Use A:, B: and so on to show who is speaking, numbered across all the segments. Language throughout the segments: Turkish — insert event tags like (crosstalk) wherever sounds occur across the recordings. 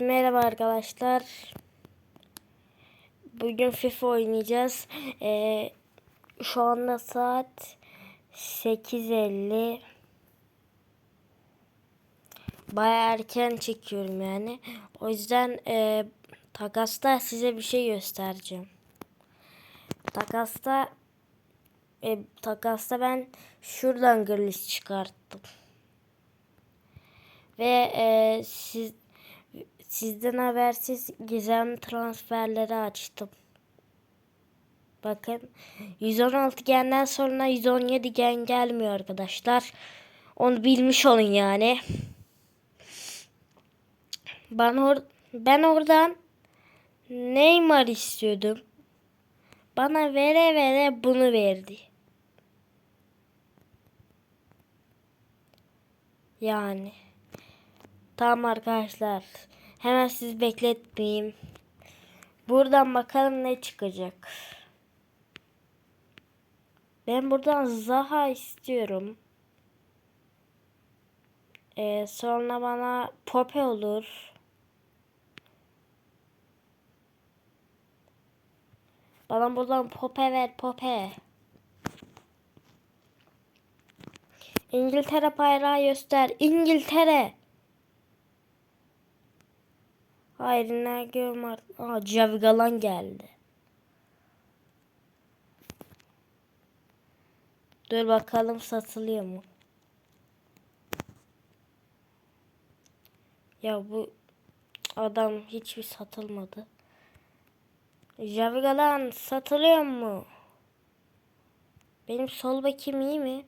A: merhaba arkadaşlar. Bugün FIFA oynayacağız. Ee, şu anda saat 8.50. Baya erken çekiyorum yani. O yüzden e, takasta size bir şey göstereceğim. Takasta e, takasta ben şuradan Grealish çıkarttım. Ve e, siz sizden habersiz gizemli transferleri açtım. Bakın 116 genden sonra 117 gen gelmiyor arkadaşlar. Onu bilmiş olun yani. Ben or ben oradan Neymar istiyordum. Bana vere vere bunu verdi. Yani. Tamam arkadaşlar. Hemen sizi bekletmeyeyim. Buradan bakalım ne çıkacak. Ben buradan Zaha istiyorum. Ee, sonra bana Pope olur. Bana buradan Pope ver Pope. İngiltere bayrağı göster. İngiltere. Hayır ne görüm artık. Aa Cavigalan geldi. Dur bakalım satılıyor mu? Ya bu adam hiçbir satılmadı. Javigalan satılıyor mu? Benim sol bekim iyi mi?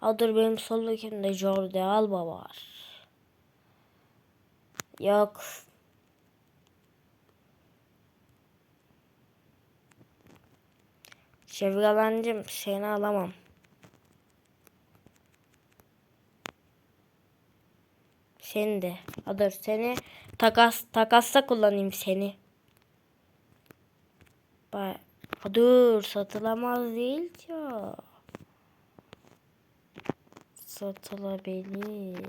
A: Aa dur benim sol bekimde Jordi Alba var. Yok. Şevgalancım seni alamam. Seni de. Ha dur seni takas takasta kullanayım seni. Ha dur satılamaz değil ya. Satılabilir.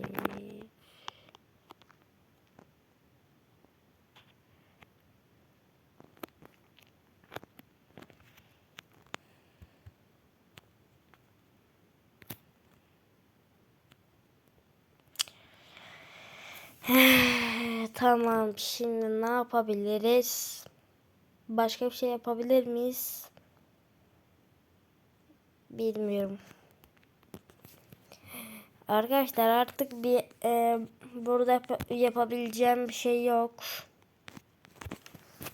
A: (sighs) tamam şimdi ne yapabiliriz? Başka bir şey yapabilir miyiz? Bilmiyorum. Arkadaşlar artık bir e, burada yap yapabileceğim bir şey yok.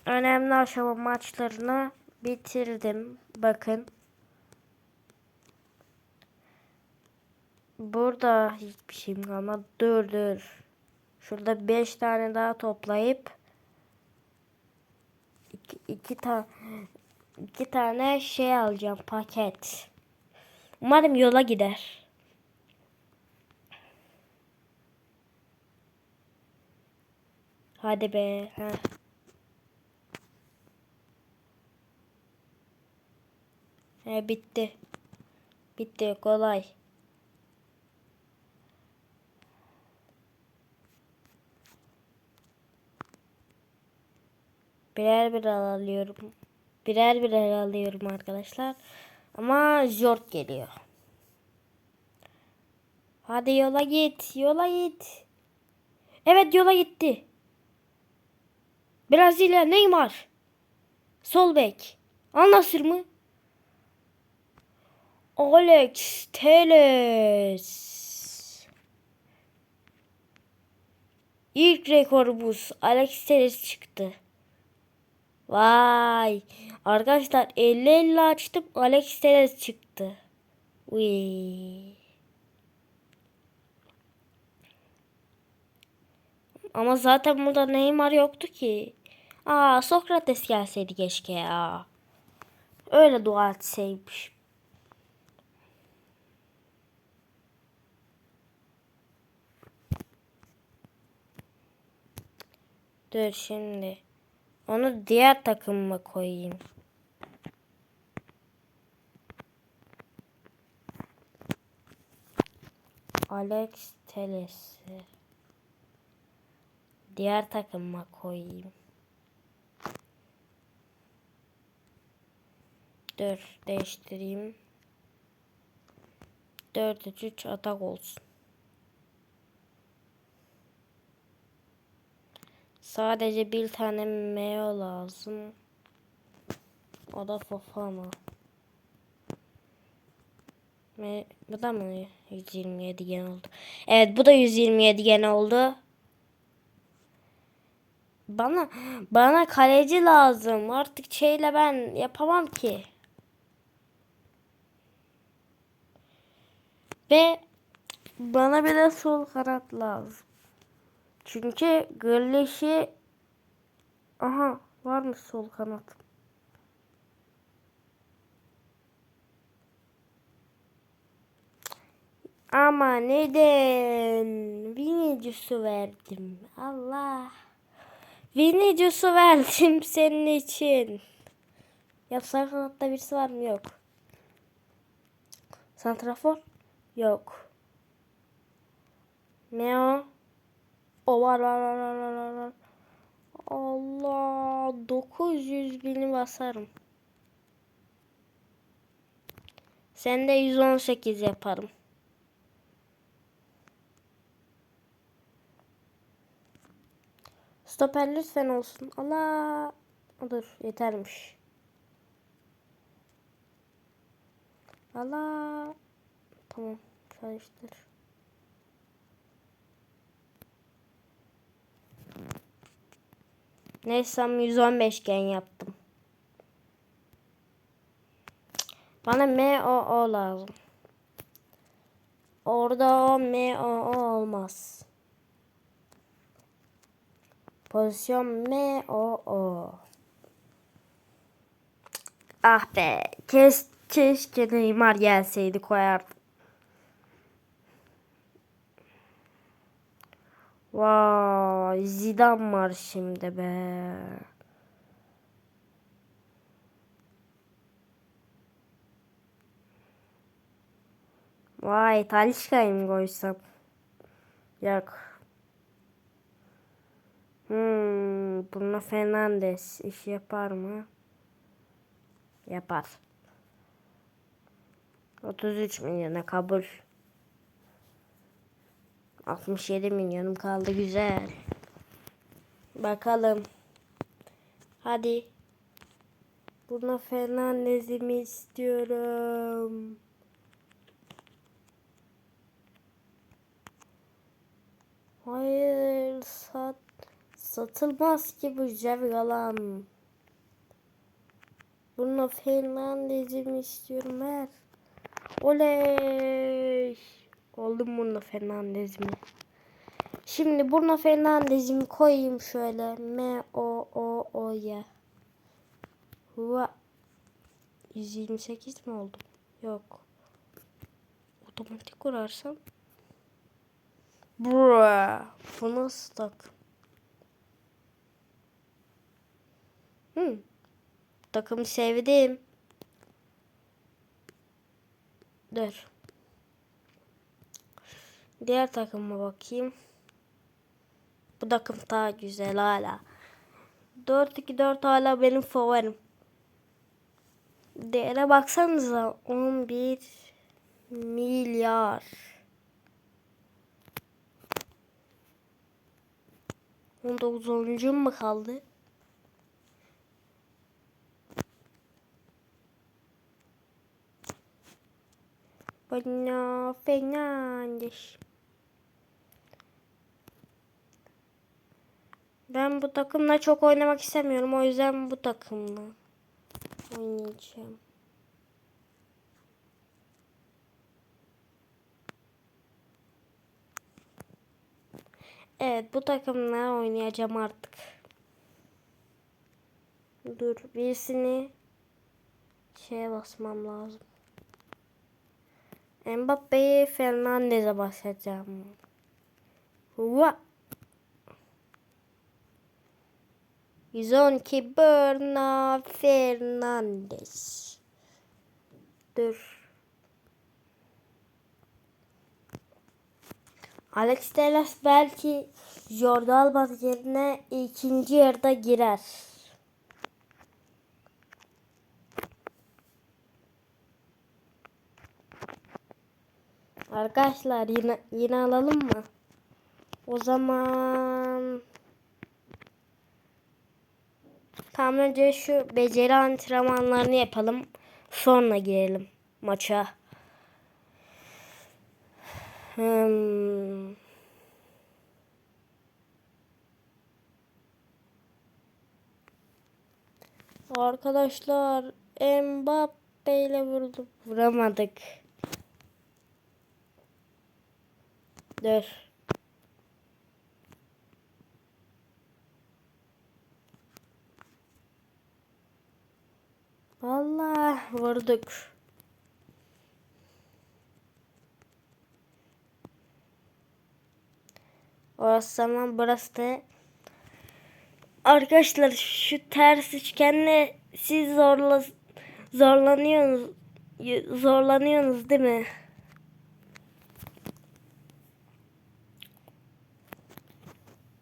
A: Önemli aşama maçlarını bitirdim. Bakın. Burada hiçbir şeyim kalmadı. Dur dur. Şurada 5 tane daha toplayıp iki, iki, ta iki tane şey alacağım paket. Umarım yola gider. Hadi be. Heh. He bitti. Bitti kolay. Birer birer alıyorum. Birer birer alıyorum arkadaşlar. Ama zor geliyor. Hadi yola git. Yola git. Evet yola gitti. Brezilya Neymar. Sol bek. Anlasır mı? Alex Teles. İlk rekorumuz Alex Teles çıktı. Vay. Arkadaşlar 50-50 açtım. Alex Teles çıktı. Uy. Ama zaten burada Neymar yoktu ki. Aa Sokrates gelseydi keşke ya. Öyle dua etseymiş. Dur şimdi. Onu diğer takımıma koyayım. Alex Teles. Diğer takıma koyayım. Dur değiştireyim. 4 3 3 atak olsun. Sadece bir tane meo lazım. O da Fofana. Me bu da mı 127 gen oldu? Evet bu da 127 gen oldu. Bana bana kaleci lazım. Artık şeyle ben yapamam ki. Ve bana bir de sol kanat lazım. Çünkü Grealish'i aha var mı sol kanat? Ama neden? Vinicius'u verdim. Allah. Vinicius'u verdim (laughs) senin için. Ya kanatta birisi var mı? Yok. Santrafor? Yok. Meo? O var var var var var var, var. Allah 900 bini basarım. Sen de 118 yaparım. Stoper lütfen olsun. Allah. Dur yetermiş. Allah. Tamam çalıştır. Neyse 115 gen yaptım. Bana M O O lazım. Orada o M O O olmaz. Pozisyon M O O. Ah be. Kes, keşke Neymar gelseydi koyardım. Vay Zidane var şimdi be. Vay Talişka'yı mı koysam? Yok. Hmm, Bruno Fernandes iş yapar mı? Yapar. 33 milyona kabul. 67 milyonum kaldı güzel. Bakalım. Hadi. Bruno Fernandes'imi istiyorum. Hayır sat satılmaz ki bu Cevgalan. Bruno Fernandes'imi istiyorum her. Oley. Oldum Bruno Fernandes'imi. Şimdi Bruno Fernandes'imi koyayım şöyle. M O O O ya. Hua. 128 mi oldu? Yok. Otomatik kurarsam. Bra. Bu nasıl tak? Hmm. Takımı sevdim. Dur. Diğer takıma bakayım. Bu takım daha güzel hala. 4-2-4 hala benim favorim. Değere baksanıza 11 milyar. 19 oyuncum mu kaldı? Bruno Fernandes. Ben bu takımla çok oynamak istemiyorum. O yüzden bu takımla oynayacağım. Evet bu takımla oynayacağım artık. Dur birisini şeye basmam lazım. Mbappe'yi Fernandez'e basacağım. Hua. 112 Bruno Fernandes. Dur. Alex Telles belki Jordi Alba yerine ikinci yarıda girer. Arkadaşlar yine yine alalım mı? O zaman Tamam önce şu beceri antrenmanlarını yapalım. Sonra girelim maça. Hmm. Arkadaşlar Mbappe ile vurduk. Vuramadık. Dur. Allah vurduk. Orası zaman burası da Arkadaşlar şu ters üçgenle siz zorla zorlanıyorsunuz zorlanıyorsunuz değil mi?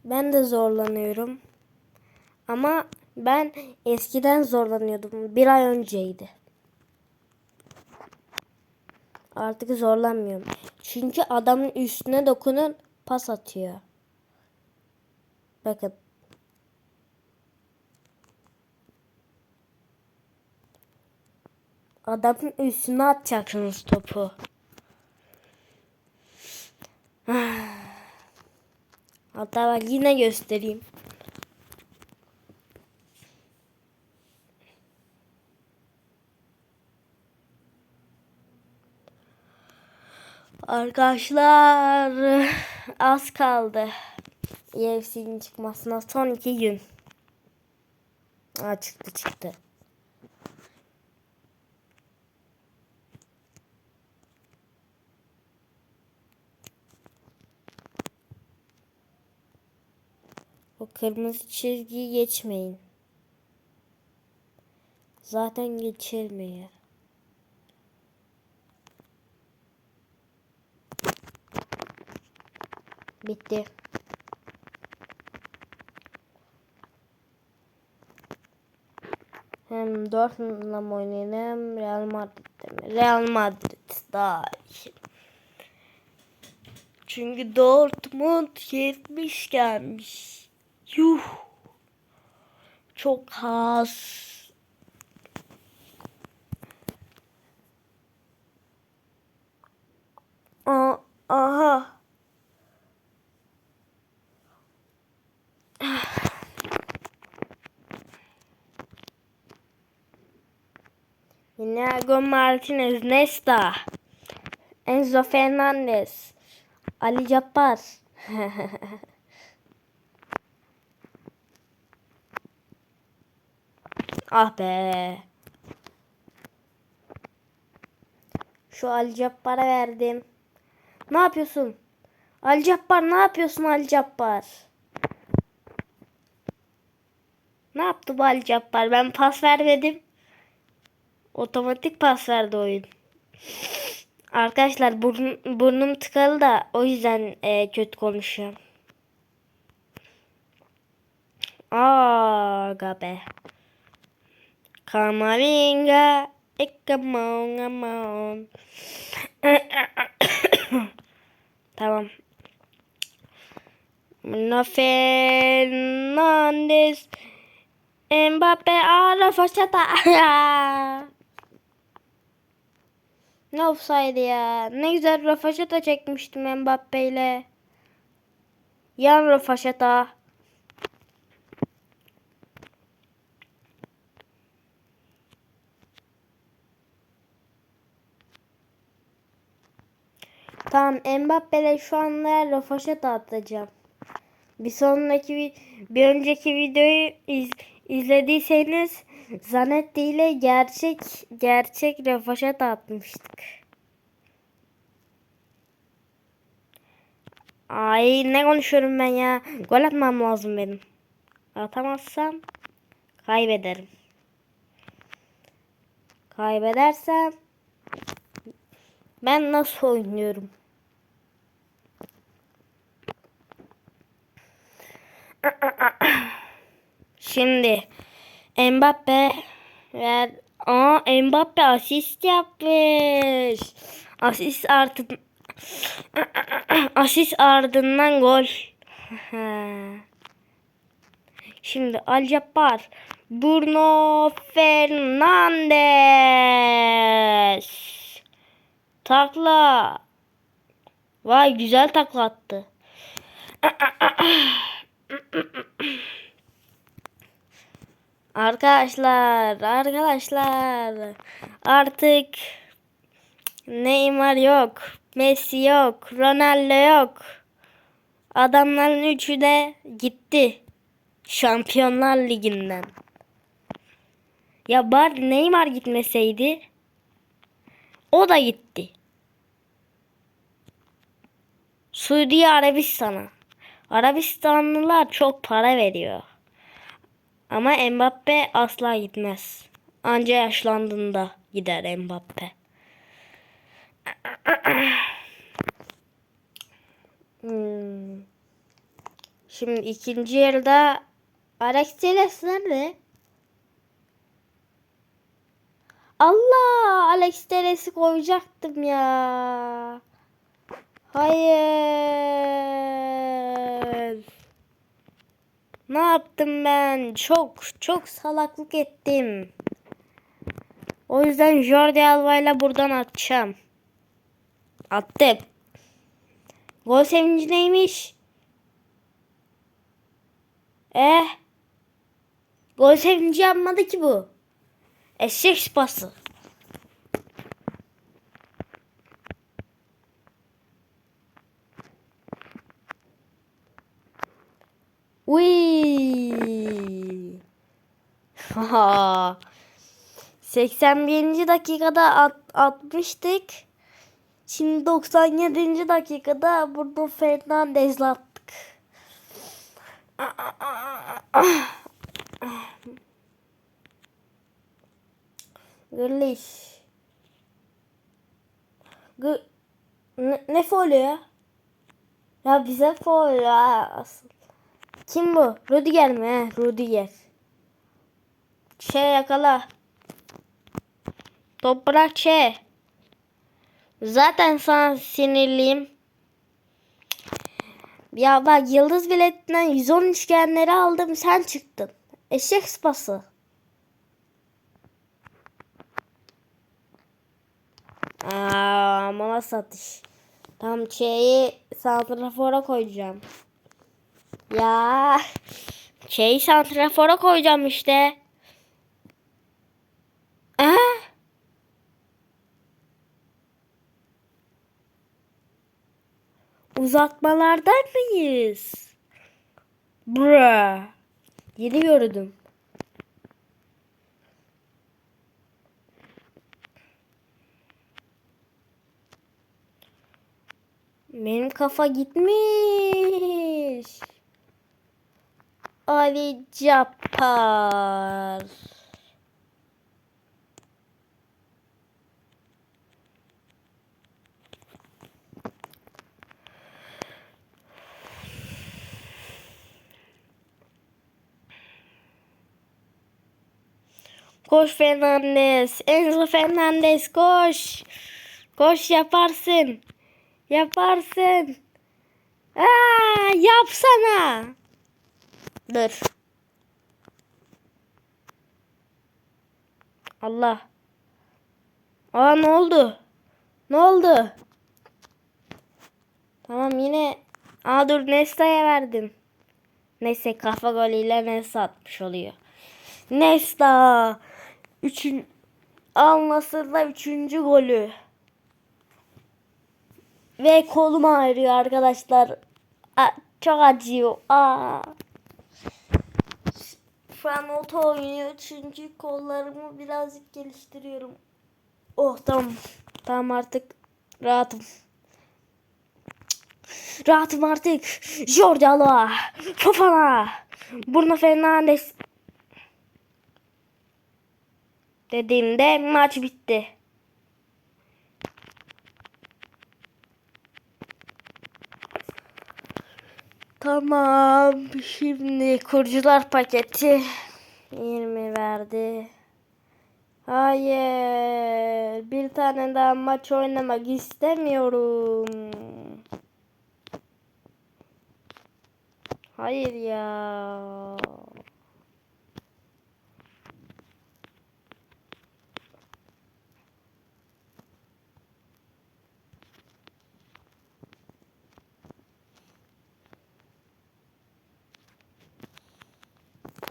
A: Ben de zorlanıyorum. Ama ben eskiden zorlanıyordum. Bir ay önceydi. Artık zorlanmıyorum. Çünkü adamın üstüne dokunun pas atıyor. Bakın. Adamın üstüne atacaksınız topu. Hatta bak yine göstereyim. Arkadaşlar az kaldı. UFC'nin çıkmasına son iki gün. Aa, çıktı çıktı. O kırmızı çizgiyi geçmeyin. Zaten geçirmiyor. Bitti. Hem Dortmund'la mı oynayayım hem Real Madrid'de mi? Real Madrid daha iyi. Çünkü Dortmund 70 gelmiş. Yuh. Çok az. Aa, aha. Inigo Martinez, Nesta, Enzo Fernandez, Ali Cabbar. (laughs) ah be. Şu Ali Cabbar'a verdim. Ne yapıyorsun? Ali Cabbar ne yapıyorsun Ali Cabbar? Ne yaptı bu Ali Cabbar? Ben pas vermedim. Otomatik pas verdi oyun. Arkadaşlar burn, burnum tıkalı da o yüzden e, kötü konuşuyorum. Aga be. Kamavinga. Come on, come (coughs) tamam. Bruno Fernandes. Mbappe ara façata. (laughs) ne offside ya. Ne güzel rafaşata çekmiştim Mbappe ile. Yan rafaşata. Tamam Mbappe'le şu anda rafaşata atacağım. Bir sonraki bir önceki videoyu iz, izlediyseniz Zanetti ile gerçek gerçek refaşat atmıştık. Ay ne konuşuyorum ben ya. Gol atmam lazım benim. Atamazsam kaybederim. Kaybedersem ben nasıl oynuyorum? Şimdi Mbappe ver. Aa Mbappe asist yapmış. Asist artı asist ardından gol. (laughs) Şimdi Al Jabbar. Bruno Fernandes. Takla. Vay güzel takla attı. (laughs) Arkadaşlar, arkadaşlar artık Neymar yok, Messi yok, Ronaldo yok. Adamların üçü de gitti. Şampiyonlar Ligi'nden. Ya bari Neymar gitmeseydi o da gitti. Suudi Arabistan'a. Arabistanlılar çok para veriyor. Ama Mbappe asla gitmez. Anca yaşlandığında gider Mbappe. (clears throat) Hmm. Şimdi ikinci yarıda Alex Telles nerede? Allah Alex Telles'i koyacaktım ya. Hayır. Ne yaptım ben? Çok çok salaklık ettim. O yüzden Jordi Alba ile buradan atacağım. Attım. Gol sevinci neymiş? Eh. Gol sevinci yapmadı ki bu. Eşek sıpası. Uy. (laughs) Ha. 81. dakikada at, atmıştık. Şimdi 97. dakikada Bruno Fernandes'le attık. Grealish. G ne, ne faul ya? Ya bize faul ya asıl. Kim bu? Rudiger mi? He, Rudiger. Şey yakala. Top bırak şey. Zaten sana sinirliyim. Ya bak yıldız biletinden 110 üçgenleri aldım sen çıktın. Eşek sıpası. Aa, mola satış. Tam şeyi santrafora koyacağım. Ya şey santrafora koyacağım işte. Aa. Uzatmalardan mıyız? Bra. Yeni gördüm. Benim kafa gitmiş. Ali Cappar. Koş Fernandez. Enzo Fernandez koş. Koş yaparsın. Yaparsın. Aa, yapsana. Dur. Allah. Aa ne oldu? Ne oldu? Tamam yine. Aa dur Nesta'ya verdim. Neyse kafa golüyle Nesta atmış oluyor. Nesta. Üçün almasında üçüncü golü. Ve kolum ağrıyor arkadaşlar. Aa, çok acıyor. Aa. Şu an oto oynuyor çünkü kollarımı birazcık geliştiriyorum. Oh tamam. Tamam artık rahatım. Rahatım artık. Jordi Alba. Fofana. Bruno Fernandes. Dediğimde maç bitti. Tamam. Şimdi kurucular paketi 20 verdi. Hayır. Bir tane daha maç oynamak istemiyorum. Hayır ya.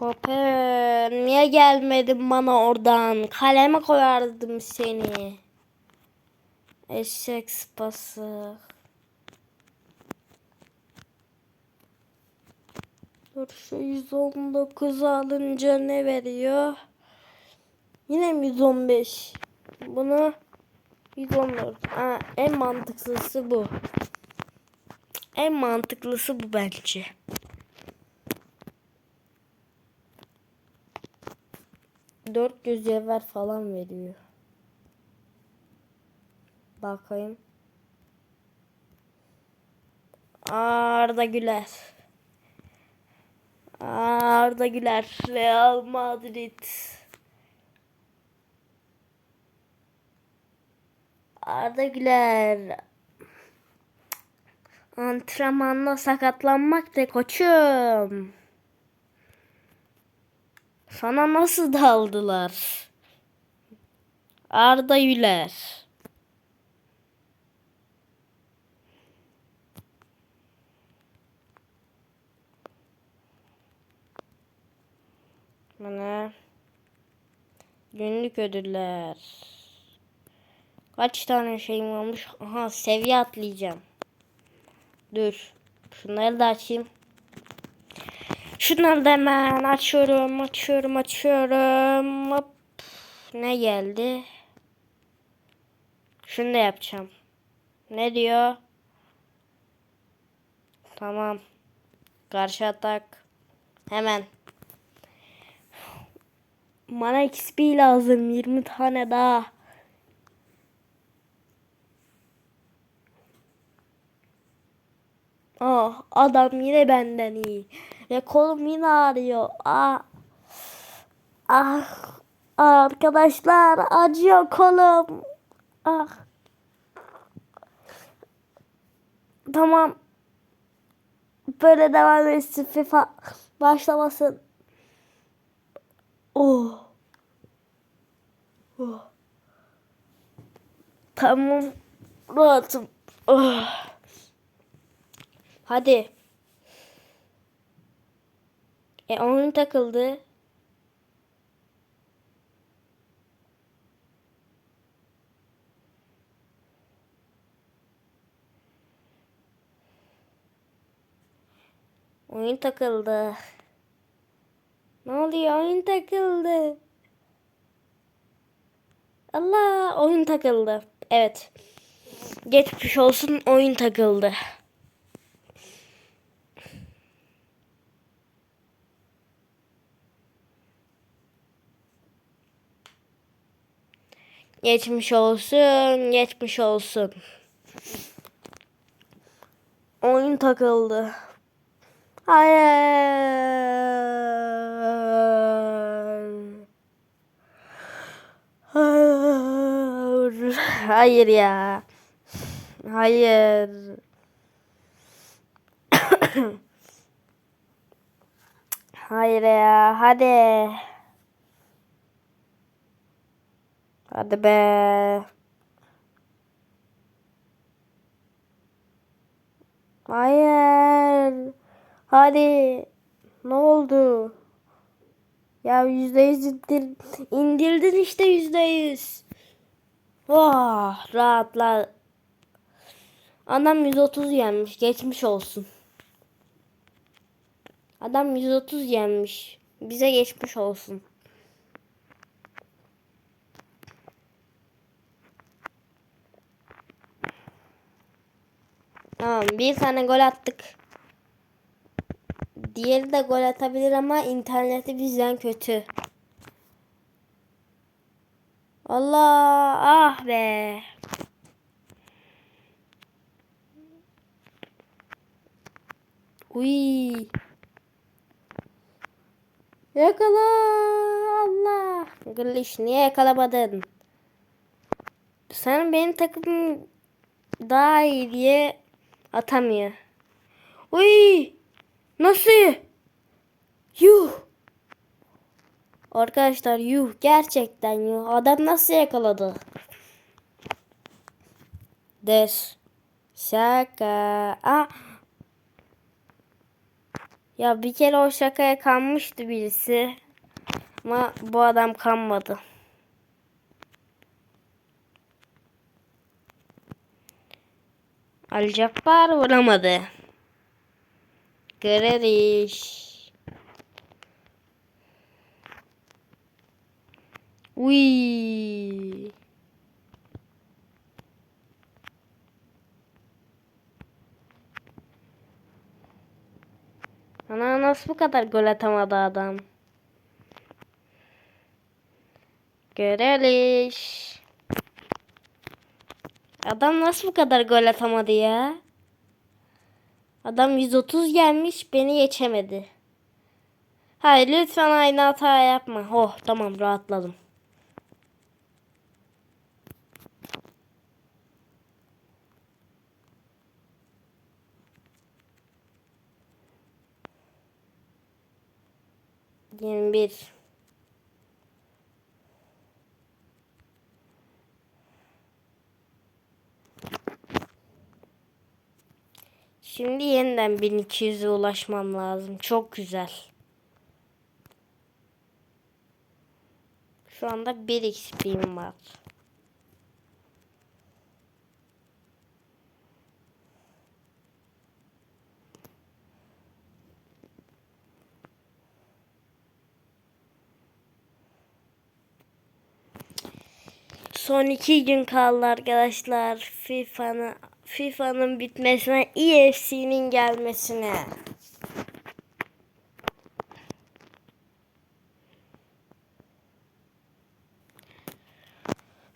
A: Popper niye gelmedin bana oradan? Kaleme koyardım seni. Eşek sıpası. Dur şu 119 alınca ne veriyor? Yine mi 115? Bunu 114. Ha, en mantıklısı bu. En mantıklısı bu bence. Dört yüz cevher falan veriyor. Bakayım. Arda Güler. Arda Güler. Real Madrid. Arda Güler. Antrenmanda sakatlanmak da koçum. Sana nasıl daldılar? Arda Güler. Bana günlük ödüller. Kaç tane şeyim olmuş? Aha seviye atlayacağım. Dur. Şunları da açayım. Şunları da hemen açıyorum, açıyorum, açıyorum. Hop. Ne geldi? Şunu da yapacağım. Ne diyor? Tamam. Karşı atak. Hemen. Bana XP lazım. 20 tane daha. Ah adam yine benden iyi. Ve kolum yine ağrıyor. Ah. Ah. Arkadaşlar acıyor kolum. Ah. Tamam. Böyle devam etsin FIFA başlamasın. Oh. Oh. Tamam. Rahatım. Oh. Hadi. E oyun takıldı. Oyun takıldı. Ne oluyor? Oyun takıldı. Allah oyun takıldı. Evet. Geçmiş olsun oyun takıldı. Geçmiş olsun, geçmiş olsun. Oyun takıldı. Hayır. Hayır. Hayır ya. Hayır. (coughs) Hayır ya. Hadi. Hadi be. Hayır. Hadi. Ne oldu? Ya yüzde yüz indir, indirdin işte yüzde yüz. Oh, rahatla. Adam 130 yenmiş. Geçmiş olsun. Adam 130 yenmiş. Bize geçmiş olsun. Tamam bir tane gol attık. Diğeri de gol atabilir ama interneti bizden kötü. Allah ah be. Uy. Yakala Allah. Gırliş niye yakalamadın? Sen benim takımım daha iyi diye atamıyor. Uy. Nasıl? Yuh. Arkadaşlar yuh gerçekten yuh. Adam nasıl yakaladı? Des. Şaka. Aa. Ya bir kere o şakaya kanmıştı birisi. Ama bu adam kanmadı. Ali Cabbar vuramadı. Grealish. Uy. Ana nasıl bu kadar gol atamadı adam? Grealish. Adam nasıl bu kadar gol atamadı ya? Adam 130 gelmiş beni geçemedi. Hayır lütfen aynı hata yapma. Oh tamam rahatladım. Yirmi bir. Şimdi yeniden 1200'e ulaşmam lazım. Çok güzel. Şu anda 1 XP'm var. Son iki gün kaldı arkadaşlar. FIFA'nın FIFA'nın bitmesine, EFC'nin gelmesine.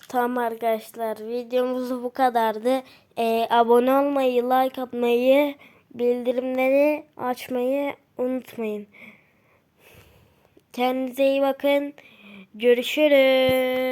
A: Tamam arkadaşlar videomuz bu kadardı. Ee, abone olmayı, like atmayı, bildirimleri açmayı unutmayın. Kendinize iyi bakın. Görüşürüz.